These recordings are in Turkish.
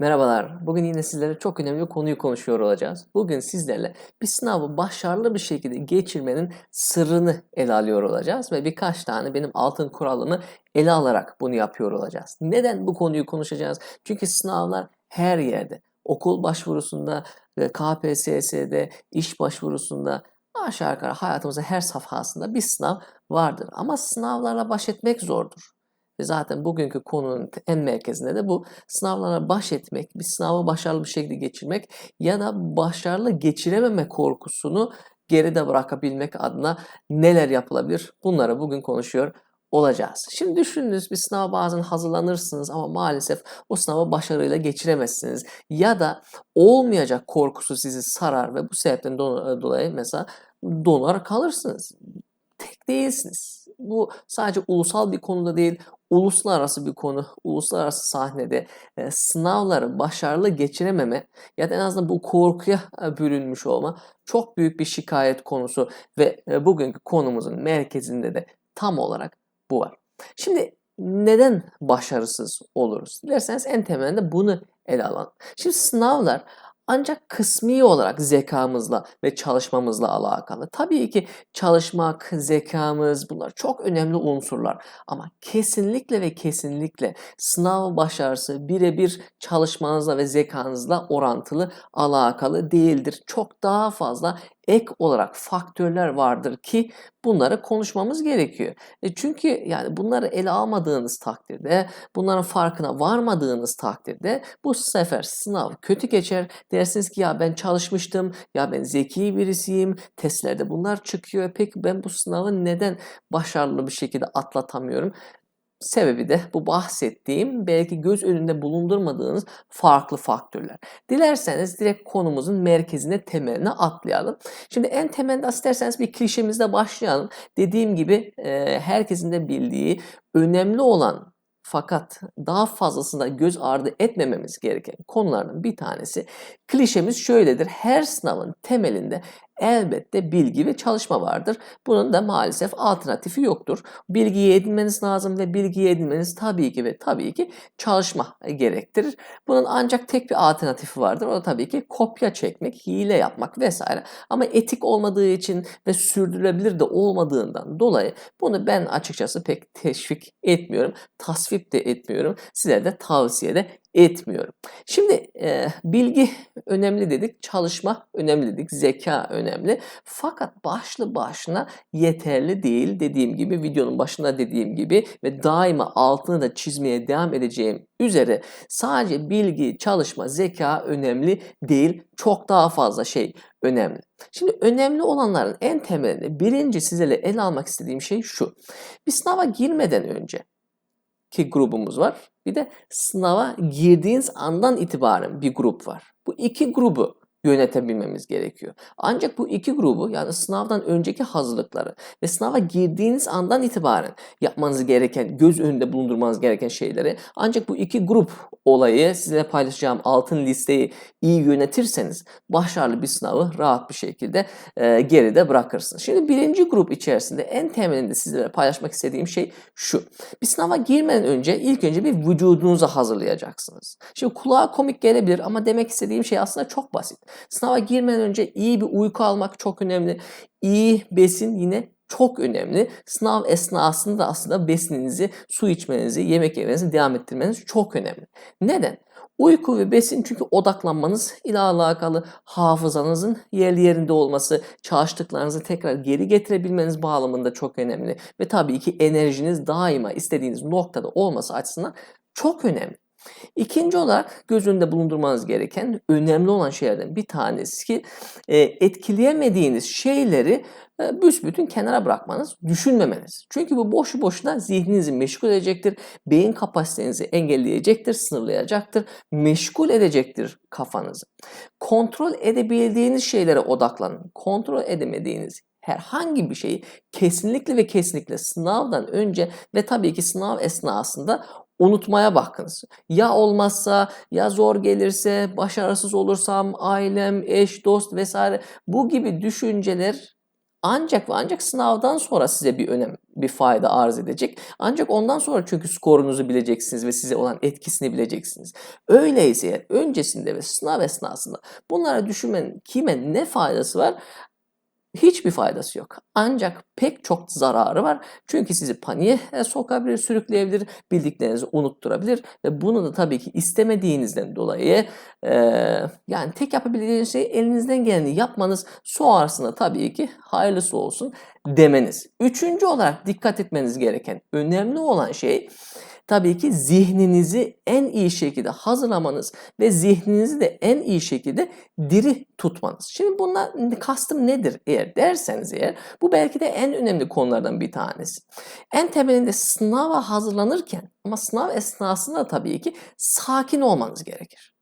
Merhabalar. Bugün yine sizlere çok önemli bir konuyu konuşuyor olacağız. Bugün sizlerle bir sınavı başarılı bir şekilde geçirmenin sırrını ele alıyor olacağız ve birkaç tane benim altın kuralımı ele alarak bunu yapıyor olacağız. Neden bu konuyu konuşacağız? Çünkü sınavlar her yerde. Okul başvurusunda, ve KPSS'de, iş başvurusunda aşağı yukarı hayatımızın her safhasında bir sınav vardır. Ama sınavlarla baş etmek zordur. Ve zaten bugünkü konunun en merkezinde de bu sınavlara baş etmek, bir sınavı başarılı bir şekilde geçirmek ya da başarılı geçirememe korkusunu geride bırakabilmek adına neler yapılabilir? Bunları bugün konuşuyor olacağız. Şimdi düşününüz bir sınava bazen hazırlanırsınız ama maalesef o sınavı başarıyla geçiremezsiniz. Ya da olmayacak korkusu sizi sarar ve bu sebepten dolayı mesela donar kalırsınız. Tek değilsiniz. Bu sadece ulusal bir konuda değil, uluslararası bir konu, uluslararası sahnede e, sınavları başarılı geçirememe ya da en azından bu korkuya e, bürünmüş olma çok büyük bir şikayet konusu ve e, bugünkü konumuzun merkezinde de tam olarak bu var. Şimdi neden başarısız oluruz? Dilerseniz en temelinde bunu ele alalım. Şimdi sınavlar ancak kısmi olarak zekamızla ve çalışmamızla alakalı. Tabii ki çalışmak, zekamız bunlar çok önemli unsurlar. Ama kesinlikle ve kesinlikle sınav başarısı birebir çalışmanızla ve zekanızla orantılı alakalı değildir. Çok daha fazla ek olarak faktörler vardır ki bunları konuşmamız gerekiyor. E çünkü yani bunları ele almadığınız takdirde, bunların farkına varmadığınız takdirde bu sefer sınav kötü geçer. Dersiniz ki ya ben çalışmıştım, ya ben zeki birisiyim, testlerde bunlar çıkıyor. Peki ben bu sınavı neden başarılı bir şekilde atlatamıyorum? Sebebi de bu bahsettiğim belki göz önünde bulundurmadığınız farklı faktörler. Dilerseniz direkt konumuzun merkezine temeline atlayalım. Şimdi en temelde isterseniz bir klişemizle başlayalım. Dediğim gibi herkesin de bildiği önemli olan fakat daha fazlasında göz ardı etmememiz gereken konulardan bir tanesi klişemiz şöyledir. Her sınavın temelinde elbette bilgi ve çalışma vardır. Bunun da maalesef alternatifi yoktur. Bilgiyi edinmeniz lazım ve bilgiyi edinmeniz tabii ki ve tabii ki çalışma gerektirir. Bunun ancak tek bir alternatifi vardır. O da tabii ki kopya çekmek, hile yapmak vesaire. Ama etik olmadığı için ve sürdürülebilir de olmadığından dolayı bunu ben açıkçası pek teşvik etmiyorum. Tasvip de etmiyorum. Size de tavsiye de etmiyorum. Şimdi e, bilgi önemli dedik, çalışma önemli dedik, zeka önemli. Fakat başlı başına yeterli değil dediğim gibi videonun başında dediğim gibi ve daima altını da çizmeye devam edeceğim üzere sadece bilgi, çalışma, zeka önemli değil. Çok daha fazla şey önemli. Şimdi önemli olanların en temelinde birinci sizlerle ele almak istediğim şey şu. Bir sınava girmeden önce ki grubumuz var. Bir de sınava girdiğiniz andan itibaren bir grup var. Bu iki grubu yönetebilmemiz gerekiyor. Ancak bu iki grubu yani sınavdan önceki hazırlıkları ve sınava girdiğiniz andan itibaren yapmanız gereken, göz önünde bulundurmanız gereken şeyleri ancak bu iki grup olayı size paylaşacağım altın listeyi iyi yönetirseniz başarılı bir sınavı rahat bir şekilde e, geride bırakırsınız. Şimdi birinci grup içerisinde en temelinde sizlere paylaşmak istediğim şey şu. Bir sınava girmeden önce ilk önce bir vücudunuzu hazırlayacaksınız. Şimdi kulağa komik gelebilir ama demek istediğim şey aslında çok basit. Sınava girmeden önce iyi bir uyku almak çok önemli. İyi besin yine çok önemli. Sınav esnasında aslında besininizi, su içmenizi, yemek yemenizi devam ettirmeniz çok önemli. Neden? Uyku ve besin çünkü odaklanmanız ile alakalı hafızanızın yerli yerinde olması, çalıştıklarınızı tekrar geri getirebilmeniz bağlamında çok önemli. Ve tabii ki enerjiniz daima istediğiniz noktada olması açısından çok önemli. İkinci olarak göz bulundurmanız gereken önemli olan şeylerden bir tanesi ki e, etkileyemediğiniz şeyleri e, büsbütün kenara bırakmanız, düşünmemeniz. Çünkü bu boşu boşuna zihninizi meşgul edecektir, beyin kapasitenizi engelleyecektir, sınırlayacaktır, meşgul edecektir kafanızı. Kontrol edebildiğiniz şeylere odaklanın. Kontrol edemediğiniz herhangi bir şeyi kesinlikle ve kesinlikle sınavdan önce ve tabii ki sınav esnasında unutmaya bakınız. Ya olmazsa, ya zor gelirse, başarısız olursam, ailem, eş, dost vesaire bu gibi düşünceler ancak ve ancak sınavdan sonra size bir önem, bir fayda arz edecek. Ancak ondan sonra çünkü skorunuzu bileceksiniz ve size olan etkisini bileceksiniz. Öyleyse öncesinde ve sınav esnasında bunlara düşünmenin kime ne faydası var? Hiçbir faydası yok. Ancak pek çok zararı var. Çünkü sizi paniğe e, sokabilir, sürükleyebilir, bildiklerinizi unutturabilir ve bunu da tabii ki istemediğinizden dolayı e, yani tek yapabileceğiniz şey elinizden geleni yapmanız sonrasında tabii ki hayırlısı olsun demeniz. Üçüncü olarak dikkat etmeniz gereken önemli olan şey tabii ki zihninizi en iyi şekilde hazırlamanız ve zihninizi de en iyi şekilde diri tutmanız. Şimdi bundan kastım nedir eğer derseniz eğer bu belki de en önemli konulardan bir tanesi. En temelinde sınava hazırlanırken ama sınav esnasında tabii ki sakin olmanız gerekir.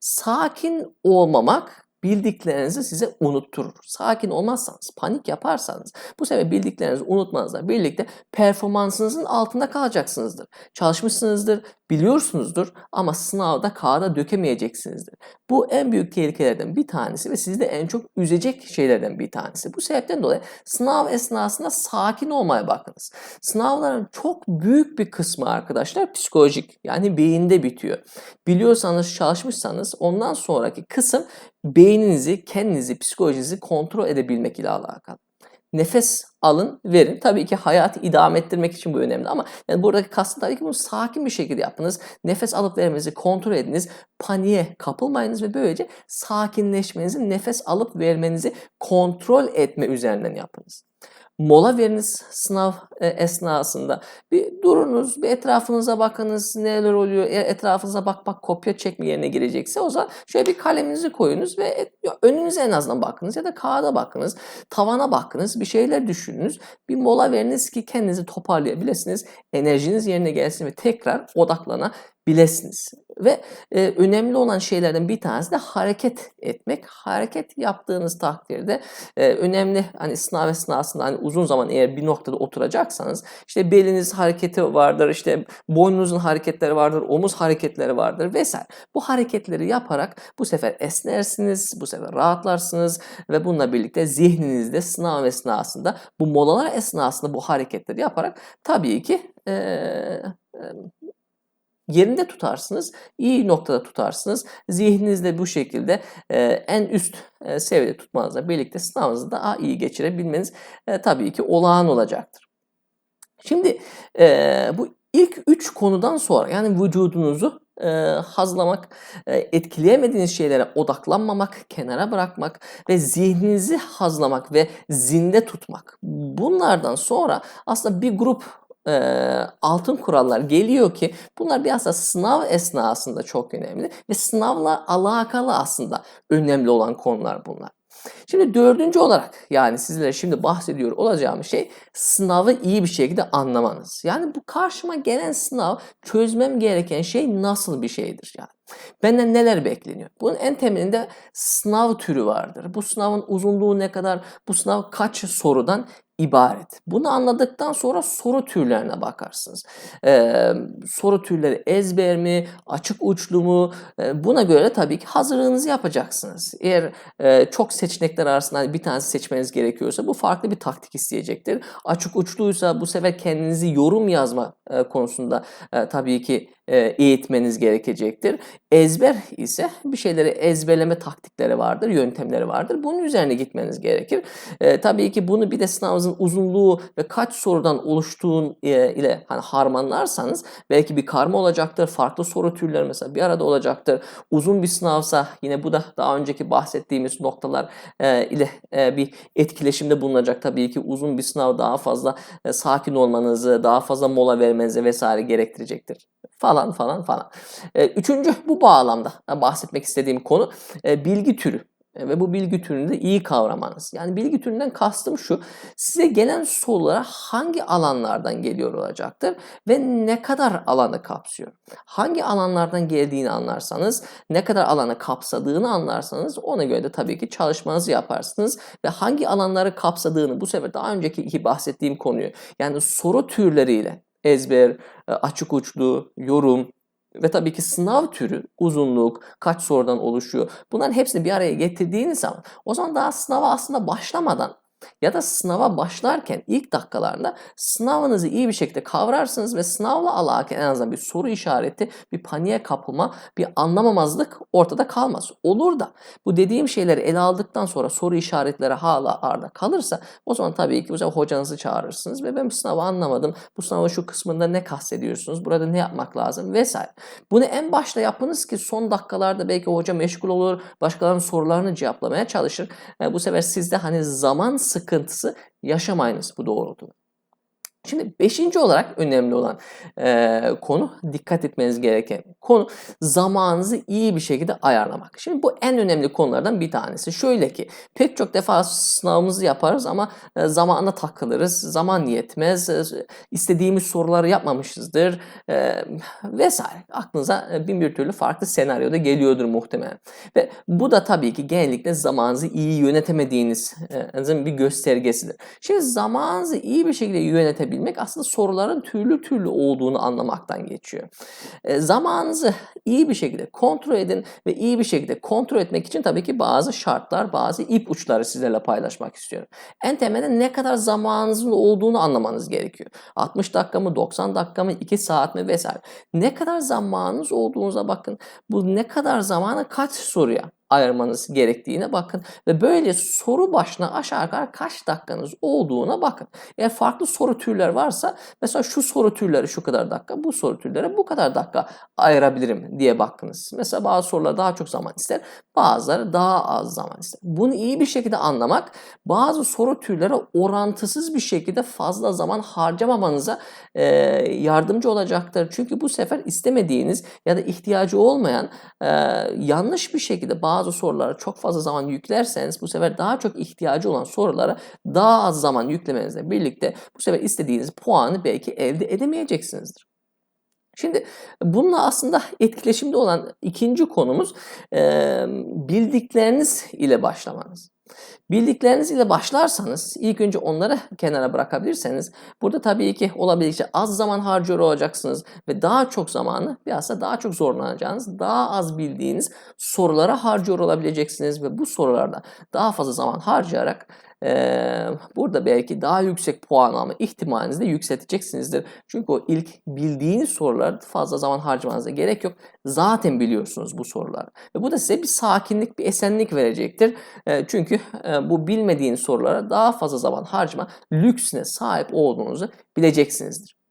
Sakin olmamak bildiklerinizi size unutturur. Sakin olmazsanız, panik yaparsanız bu sefer bildiklerinizi unutmanızla birlikte performansınızın altında kalacaksınızdır. Çalışmışsınızdır, biliyorsunuzdur ama sınavda kağıda dökemeyeceksinizdir. Bu en büyük tehlikelerden bir tanesi ve sizi de en çok üzecek şeylerden bir tanesi. Bu sebepten dolayı sınav esnasında sakin olmaya bakınız. Sınavların çok büyük bir kısmı arkadaşlar psikolojik yani beyinde bitiyor. Biliyorsanız çalışmışsanız ondan sonraki kısım beyninizi, kendinizi, psikolojinizi kontrol edebilmek ile alakalı. Nefes alın, verin. Tabii ki hayatı idame ettirmek için bu önemli ama yani buradaki kastım tabii ki bunu sakin bir şekilde yapınız. Nefes alıp vermenizi kontrol ediniz. Paniğe kapılmayınız ve böylece sakinleşmenizi, nefes alıp vermenizi kontrol etme üzerinden yapınız mola veriniz sınav e, esnasında. Bir durunuz, bir etrafınıza bakınız neler oluyor. Eğer etrafınıza bak bak kopya çekme yerine girecekse o zaman şöyle bir kaleminizi koyunuz ve önünüze en azından bakınız ya da kağıda bakınız, tavana bakınız, bir şeyler düşününüz. Bir mola veriniz ki kendinizi toparlayabilirsiniz. Enerjiniz yerine gelsin ve tekrar odaklanabilirsiniz. Ve e, önemli olan şeylerden bir tanesi de hareket etmek. Hareket yaptığınız takdirde e, önemli hani sınav esnasında hani uzun zaman eğer bir noktada oturacaksanız işte beliniz hareketi vardır, işte boynunuzun hareketleri vardır, omuz hareketleri vardır vesaire. Bu hareketleri yaparak bu sefer esnersiniz, bu sefer rahatlarsınız ve bununla birlikte zihninizde sınav esnasında bu molalar esnasında bu hareketleri yaparak tabii ki e, e, yerinde tutarsınız, iyi noktada tutarsınız. Zihninizde bu şekilde e, en üst e, seviyede tutmanızla birlikte sınavınızı daha iyi geçirebilmeniz e, tabii ki olağan olacaktır. Şimdi e, bu ilk üç konudan sonra yani vücudunuzu e, hazlamak, e, etkileyemediğiniz şeylere odaklanmamak, kenara bırakmak ve zihninizi hazlamak ve zinde tutmak. Bunlardan sonra aslında bir grup e, altın kurallar geliyor ki bunlar biraz da sınav esnasında çok önemli ve sınavla alakalı aslında önemli olan konular bunlar. Şimdi dördüncü olarak yani sizlere şimdi bahsediyor olacağım şey sınavı iyi bir şekilde anlamanız. Yani bu karşıma gelen sınav çözmem gereken şey nasıl bir şeydir yani. Benden neler bekleniyor? Bunun en temelinde sınav türü vardır. Bu sınavın uzunluğu ne kadar? Bu sınav kaç sorudan ibaret. Bunu anladıktan sonra soru türlerine bakarsınız. Ee, soru türleri ezber mi, açık uçlu mu? Ee, buna göre tabii ki hazırlığınızı yapacaksınız. Eğer e, çok seçenekler arasında bir tanesi seçmeniz gerekiyorsa bu farklı bir taktik isteyecektir. Açık uçluysa bu sefer kendinizi yorum yazma e, konusunda e, tabii ki eğitmeniz gerekecektir. Ezber ise bir şeyleri ezberleme taktikleri vardır, yöntemleri vardır. Bunun üzerine gitmeniz gerekir. E, tabii ki bunu bir de sınavınızın uzunluğu ve kaç sorudan oluştuğun e, ile hani harmanlarsanız belki bir karma olacaktır. Farklı soru türleri mesela bir arada olacaktır. Uzun bir sınavsa yine bu da daha önceki bahsettiğimiz noktalar e, ile e, bir etkileşimde bulunacak. Tabii ki uzun bir sınav daha fazla e, sakin olmanızı, daha fazla mola vermenizi vesaire gerektirecektir falan falan falan. Üçüncü bu bağlamda bahsetmek istediğim konu bilgi türü ve bu bilgi türünü de iyi kavramanız. Yani bilgi türünden kastım şu. Size gelen sorulara hangi alanlardan geliyor olacaktır ve ne kadar alanı kapsıyor. Hangi alanlardan geldiğini anlarsanız, ne kadar alanı kapsadığını anlarsanız ona göre de tabii ki çalışmanızı yaparsınız ve hangi alanları kapsadığını bu sefer daha önceki bahsettiğim konuyu yani soru türleriyle ezber, e, açık uçlu, yorum ve tabii ki sınav türü, uzunluk, kaç sorudan oluşuyor. Bunların hepsini bir araya getirdiğiniz zaman o zaman daha sınava aslında başlamadan ya da sınava başlarken ilk dakikalarda sınavınızı iyi bir şekilde kavrarsınız ve sınavla alakalı en azından bir soru işareti, bir paniğe kapılma, bir anlamamazlık ortada kalmaz. Olur da bu dediğim şeyleri ele aldıktan sonra soru işaretleri hala arda kalırsa o zaman tabii ki bu sefer hocanızı çağırırsınız ve ben bu sınavı anlamadım. Bu sınavın şu kısmında ne kastediyorsunuz? Burada ne yapmak lazım? Vesaire. Bunu en başta yapınız ki son dakikalarda belki hoca meşgul olur, başkalarının sorularını cevaplamaya çalışır. E, bu sefer sizde hani zaman sıkıntısı yaşamayınız bu doğrultuda. Şimdi beşinci olarak önemli olan e, konu dikkat etmeniz gereken konu zamanınızı iyi bir şekilde ayarlamak. Şimdi bu en önemli konulardan bir tanesi. Şöyle ki pek çok defa sınavımızı yaparız ama e, zamanına takılırız. Zaman yetmez. E, istediğimiz soruları yapmamışızdır e, vesaire. Aklınıza bin bir türlü farklı senaryoda geliyordur muhtemelen. Ve bu da tabii ki genellikle zamanınızı iyi yönetemediğiniz e, bir göstergesidir. Şimdi zamanınızı iyi bir şekilde yönetebilmek bilmek aslında soruların türlü türlü olduğunu anlamaktan geçiyor. E, zamanınızı iyi bir şekilde kontrol edin ve iyi bir şekilde kontrol etmek için tabii ki bazı şartlar, bazı ipuçları sizlerle paylaşmak istiyorum. En temelde ne kadar zamanınızın olduğunu anlamanız gerekiyor. 60 dakika mı, 90 dakika mı, 2 saat mi vesaire. Ne kadar zamanınız olduğunuza bakın. Bu ne kadar zamanı kaç soruya ayırmanız gerektiğine bakın. Ve böyle soru başına aşağı yukarı kaç dakikanız olduğuna bakın. Eğer farklı soru türleri varsa mesela şu soru türleri şu kadar dakika, bu soru türleri bu kadar dakika ayırabilirim diye bakınız. Mesela bazı sorular daha çok zaman ister, bazıları daha az zaman ister. Bunu iyi bir şekilde anlamak bazı soru türleri orantısız bir şekilde fazla zaman harcamamanıza e, yardımcı olacaktır. Çünkü bu sefer istemediğiniz ya da ihtiyacı olmayan e, yanlış bir şekilde bazı bazı sorulara çok fazla zaman yüklerseniz bu sefer daha çok ihtiyacı olan sorulara daha az zaman yüklemenizle birlikte bu sefer istediğiniz puanı belki elde edemeyeceksinizdir. Şimdi bununla aslında etkileşimde olan ikinci konumuz bildikleriniz ile başlamanız. Bildikleriniz ile başlarsanız ilk önce onları kenara bırakabilirseniz burada tabii ki olabilecek az zaman harcıyor olacaksınız ve daha çok zamanı bilhassa daha çok zorlanacağınız daha az bildiğiniz sorulara harcıyor olabileceksiniz ve bu sorularda daha fazla zaman harcayarak burada belki daha yüksek puan alma ihtimalinizi de yükselteceksinizdir. Çünkü o ilk bildiğiniz sorular fazla zaman harcamanıza gerek yok. Zaten biliyorsunuz bu soruları. Ve bu da size bir sakinlik, bir esenlik verecektir. Çünkü bu bilmediğiniz sorulara daha fazla zaman harcama lüksüne sahip olduğunuzu bileceksinizdir.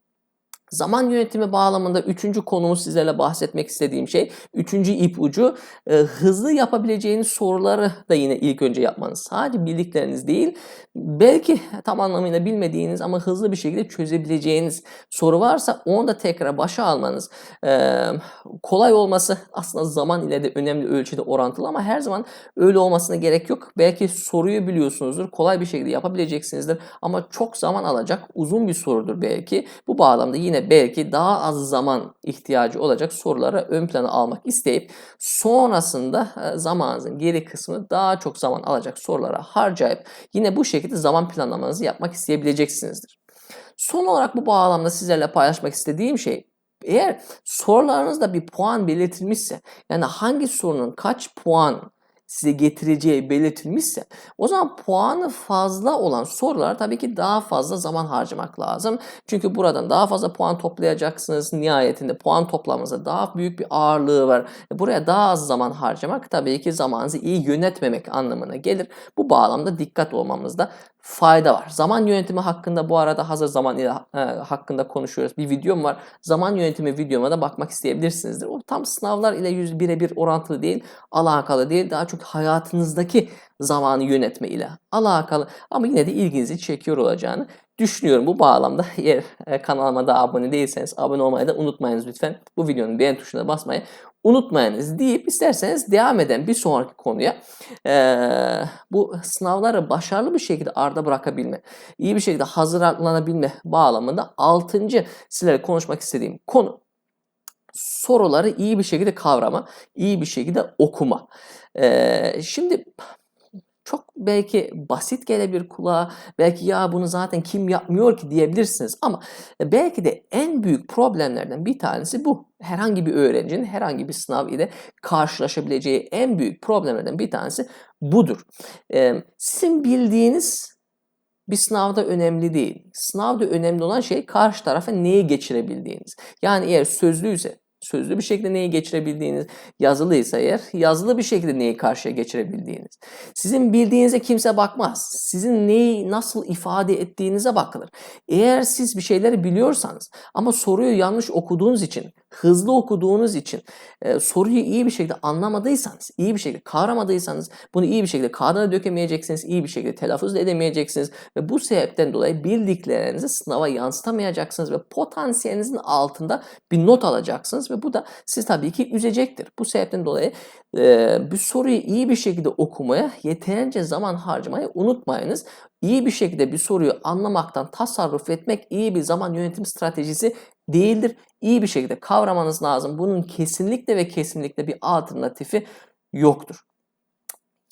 Zaman yönetimi bağlamında üçüncü konumuz sizlerle bahsetmek istediğim şey, üçüncü ipucu e, hızlı yapabileceğiniz soruları da yine ilk önce yapmanız. Sadece bildikleriniz değil, belki tam anlamıyla bilmediğiniz ama hızlı bir şekilde çözebileceğiniz soru varsa onu da tekrar başa almanız. E, kolay olması aslında zaman ile de önemli ölçüde orantılı ama her zaman öyle olmasına gerek yok. Belki soruyu biliyorsunuzdur, kolay bir şekilde yapabileceksinizdir ama çok zaman alacak uzun bir sorudur belki. Bu bağlamda yine belki daha az zaman ihtiyacı olacak soruları ön plana almak isteyip sonrasında e, zamanınızın geri kısmını daha çok zaman alacak sorulara harcayıp yine bu şekilde zaman planlamanızı yapmak isteyebileceksinizdir. Son olarak bu bağlamda sizlerle paylaşmak istediğim şey eğer sorularınızda bir puan belirtilmişse yani hangi sorunun kaç puan size getireceği belirtilmişse o zaman puanı fazla olan sorular tabii ki daha fazla zaman harcamak lazım. Çünkü buradan daha fazla puan toplayacaksınız. Nihayetinde puan toplamanıza daha büyük bir ağırlığı var. E, buraya daha az zaman harcamak tabii ki zamanınızı iyi yönetmemek anlamına gelir. Bu bağlamda dikkat olmamızda fayda var. Zaman yönetimi hakkında bu arada hazır zaman ile e, hakkında konuşuyoruz. Bir videom var. Zaman yönetimi videoma da bakmak isteyebilirsinizdir. O tam sınavlar ile yüz birebir orantılı değil, alakalı değil. Daha çok hayatınızdaki zamanı yönetme ile alakalı ama yine de ilginizi çekiyor olacağını düşünüyorum. Bu bağlamda eğer e, kanalıma da abone değilseniz abone olmayı da unutmayınız lütfen. Bu videonun beğen tuşuna basmayı unutmayınız deyip isterseniz devam eden bir sonraki konuya e, bu sınavları başarılı bir şekilde arda bırakabilme, iyi bir şekilde hazırlanabilme bağlamında altıncı sizlere konuşmak istediğim konu soruları iyi bir şekilde kavrama, iyi bir şekilde okuma. E, şimdi çok belki basit gelebilir kulağa. Belki ya bunu zaten kim yapmıyor ki diyebilirsiniz. Ama e, belki de en büyük problemlerden bir tanesi bu. Herhangi bir öğrencinin herhangi bir sınav ile karşılaşabileceği en büyük problemlerden bir tanesi budur. Sizin bildiğiniz bir sınavda önemli değil. Sınavda önemli olan şey karşı tarafa neyi geçirebildiğiniz. Yani eğer sözlüyse sözlü bir şekilde neyi geçirebildiğiniz, yazılıysa eğer yazılı bir şekilde neyi karşıya geçirebildiğiniz. Sizin bildiğinize kimse bakmaz. Sizin neyi nasıl ifade ettiğinize bakılır. Eğer siz bir şeyleri biliyorsanız ama soruyu yanlış okuduğunuz için, hızlı okuduğunuz için, e, soruyu iyi bir şekilde anlamadıysanız, iyi bir şekilde kavramadıysanız bunu iyi bir şekilde kağıdına dökemeyeceksiniz, iyi bir şekilde telaffuz edemeyeceksiniz ve bu sebepten dolayı bildiklerinizi sınava yansıtamayacaksınız ve potansiyelinizin altında bir not alacaksınız ve bu da sizi tabii ki üzecektir. Bu sebepten dolayı e, bir soruyu iyi bir şekilde okumaya yeterince zaman harcamayı unutmayınız. İyi bir şekilde bir soruyu anlamaktan tasarruf etmek iyi bir zaman yönetim stratejisi değildir. İyi bir şekilde kavramanız lazım. Bunun kesinlikle ve kesinlikle bir alternatifi yoktur.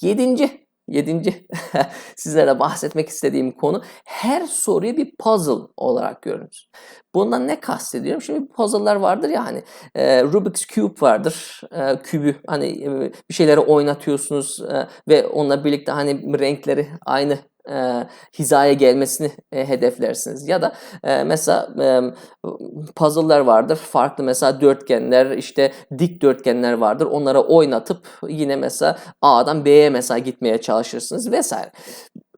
Yedinci, yedinci sizlere bahsetmek istediğim konu her soruyu bir puzzle olarak görünüz. Bundan ne kastediyorum? Şimdi puzzle'lar vardır ya hani e, Rubik's Cube vardır. E, kübü hani e, bir şeyleri oynatıyorsunuz e, ve onunla birlikte hani renkleri aynı e, hizaya gelmesini e, hedeflersiniz. Ya da e, mesela e, puzzle'lar vardır. Farklı mesela dörtgenler, işte dikdörtgenler vardır. Onlara oynatıp yine mesela A'dan B'ye mesela gitmeye çalışırsınız vesaire.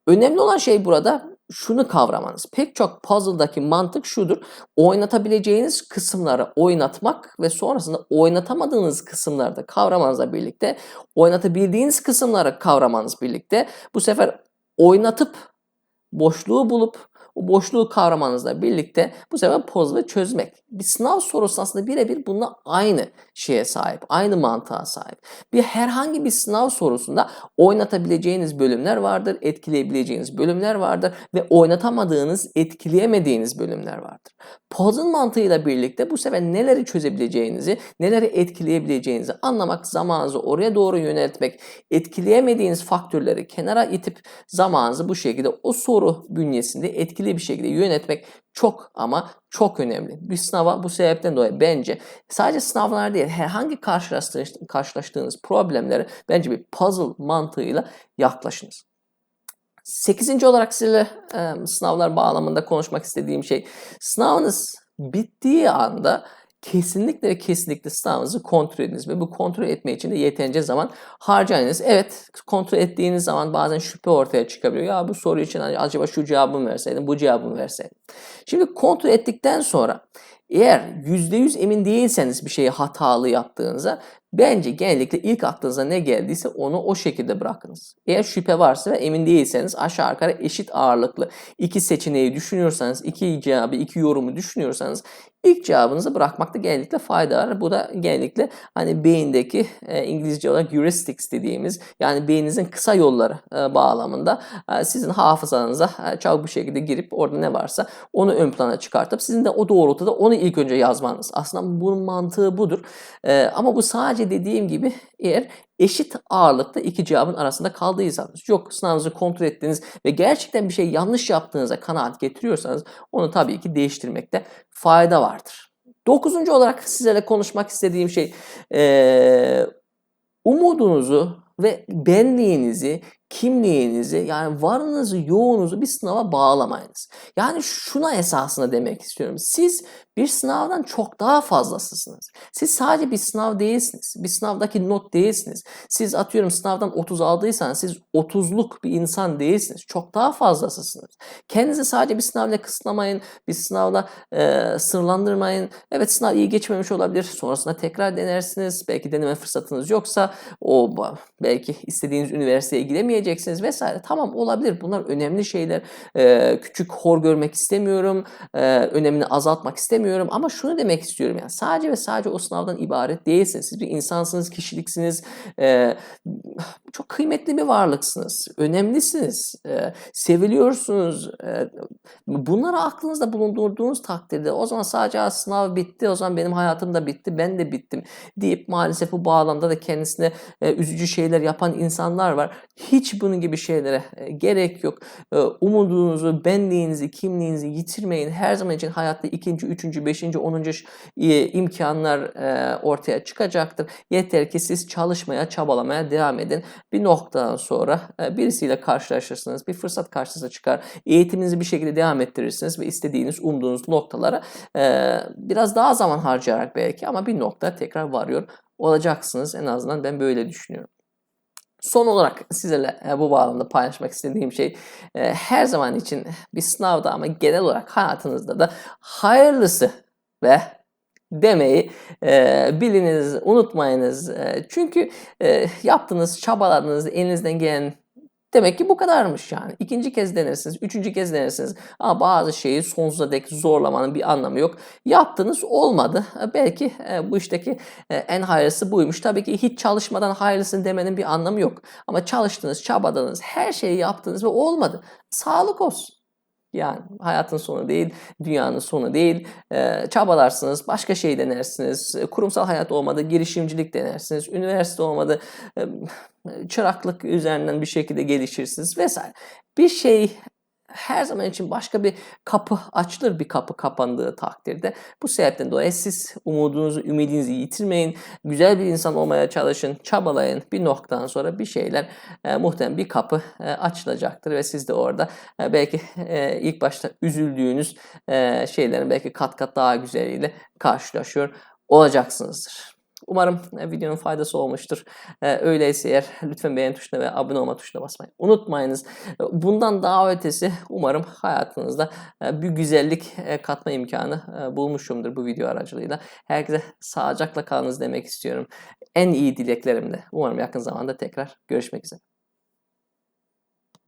Önemli olan şey burada şunu kavramanız. Pek çok puzzle'daki mantık şudur. Oynatabileceğiniz kısımları oynatmak ve sonrasında oynatamadığınız kısımları da kavramanızla birlikte oynatabildiğiniz kısımları kavramanız birlikte bu sefer oynatıp boşluğu bulup o boşluğu kavramanızla birlikte bu sefer puzzle'ı çözmek. Bir sınav sorusu aslında birebir bununla aynı şeye sahip, aynı mantığa sahip. Bir herhangi bir sınav sorusunda oynatabileceğiniz bölümler vardır, etkileyebileceğiniz bölümler vardır ve oynatamadığınız, etkileyemediğiniz bölümler vardır. Puzzle mantığıyla birlikte bu sefer neleri çözebileceğinizi, neleri etkileyebileceğinizi anlamak, zamanınızı oraya doğru yöneltmek, etkileyemediğiniz faktörleri kenara itip zamanınızı bu şekilde o soru bünyesinde etkili bir şekilde yönetmek çok ama çok önemli. Bir sınava bu sebepten dolayı bence sadece sınavlar değil herhangi karşılaştığınız, karşılaştığınız problemleri bence bir puzzle mantığıyla yaklaşınız. Sekizinci olarak sizinle e, sınavlar bağlamında konuşmak istediğim şey sınavınız bittiği anda kesinlikle ve kesinlikle sınavınızı kontrol ediniz ve bu kontrol etme için de yeterince zaman harcayınız. Evet kontrol ettiğiniz zaman bazen şüphe ortaya çıkabiliyor. Ya bu soru için hani acaba şu cevabımı verseydim, bu cevabımı verseydim. Şimdi kontrol ettikten sonra eğer %100 emin değilseniz bir şeyi hatalı yaptığınıza bence genellikle ilk aklınıza ne geldiyse onu o şekilde bırakınız. Eğer şüphe varsa ve emin değilseniz aşağı yukarı eşit ağırlıklı iki seçeneği düşünüyorsanız, iki cevabı, iki yorumu düşünüyorsanız ilk cevabınızı bırakmakta genellikle fayda var. Bu da genellikle hani beyindeki e, İngilizce olarak heuristics dediğimiz yani beyninizin kısa yolları e, bağlamında e, sizin hafızanıza e, çabuk bir şekilde girip orada ne varsa onu ön plana çıkartıp sizin de o doğrultuda onu ilk önce yazmanız. Aslında bunun mantığı budur. E, ama bu sadece dediğim gibi eğer eşit ağırlıkta iki cevabın arasında kaldıysanız, yok sınavınızı kontrol ettiğiniz ve gerçekten bir şey yanlış yaptığınıza kanaat getiriyorsanız onu tabii ki değiştirmekte fayda vardır. Dokuzuncu olarak sizlerle konuşmak istediğim şey ee, umudunuzu ve benliğinizi kimliğinizi yani varınızı yoğunuzu bir sınava bağlamayınız. Yani şuna esasında demek istiyorum. Siz bir sınavdan çok daha fazlasısınız. Siz sadece bir sınav değilsiniz. Bir sınavdaki not değilsiniz. Siz atıyorum sınavdan 30 aldıysanız siz 30'luk bir insan değilsiniz. Çok daha fazlasısınız. Kendinizi sadece bir sınavla kısıtlamayın. Bir sınavla e, sınırlandırmayın. Evet sınav iyi geçmemiş olabilir. Sonrasında tekrar denersiniz. Belki deneme fırsatınız yoksa o belki istediğiniz üniversiteye gidemeyeceksiniz vesaire. Tamam olabilir. Bunlar önemli şeyler. E, küçük hor görmek istemiyorum. E, önemini azaltmak istemiyorum ama şunu demek istiyorum yani sadece ve sadece o sınavdan ibaret değilsiniz. Siz bir insansınız, kişiliksiniz, e, çok kıymetli bir varlıksınız, önemlisiniz, e, seviliyorsunuz. E, bunları aklınızda bulundurduğunuz takdirde o zaman sadece sınav bitti, o zaman benim hayatım da bitti, ben de bittim deyip maalesef bu bağlamda da kendisine e, üzücü şeyler yapan insanlar var. Hiç Bunun gibi şeylere e, gerek yok. E, umudunuzu, benliğinizi, kimliğinizi yitirmeyin. Her zaman için hayatta ikinci, üçüncü, beşinci, onuncu e, imkanlar ortaya çıkacaktır. Yeter ki siz çalışmaya, çabalamaya devam edin. Bir noktadan sonra birisiyle karşılaşırsınız. Bir fırsat karşınıza çıkar. Eğitiminizi bir şekilde devam ettirirsiniz ve istediğiniz, umduğunuz noktalara biraz daha zaman harcayarak belki ama bir nokta tekrar varıyor olacaksınız. En azından ben böyle düşünüyorum. Son olarak sizlerle e, bu bağlamda paylaşmak istediğim şey e, her zaman için bir sınavda ama genel olarak hayatınızda da hayırlısı ve demeyi e, biliniz, unutmayınız. E, çünkü e, yaptığınız, çabaladığınız, elinizden gelen demek ki bu kadarmış yani. İkinci kez denersiniz, üçüncü kez denersiniz. Ama bazı şeyi sonsuza dek zorlamanın bir anlamı yok. Yaptınız olmadı. E, belki e, bu işteki e, en hayırlısı buymuş. Tabii ki hiç çalışmadan hayırlısın demenin bir anlamı yok. Ama çalıştınız, çabadınız, her şeyi yaptınız ve olmadı. Sağlık olsun. Yani hayatın sonu değil, dünyanın sonu değil. Ee, çabalarsınız, başka şey denersiniz. Kurumsal hayat olmadı, girişimcilik denersiniz. Üniversite olmadı, çıraklık üzerinden bir şekilde gelişirsiniz vesaire. Bir şey her zaman için başka bir kapı açılır bir kapı kapandığı takdirde. Bu sebepten dolayı siz umudunuzu, ümidinizi yitirmeyin. Güzel bir insan olmaya çalışın, çabalayın. Bir noktadan sonra bir şeyler e, muhtemelen bir kapı e, açılacaktır ve siz de orada e, belki e, ilk başta üzüldüğünüz e, şeylerin belki kat kat daha güzeliyle karşılaşıyor olacaksınızdır. Umarım e, videonun faydası olmuştur. E, öyleyse eğer lütfen beğen tuşuna ve abone olma tuşuna basmayı unutmayınız. E, Bundan daha ötesi umarım hayatınızda bir güzellik katma imkanı bulmuşumdur bu video aracılığıyla. Herkese sağlıcakla kalınız demek istiyorum. En iyi dileklerimle. Umarım yakın zamanda tekrar görüşmek üzere.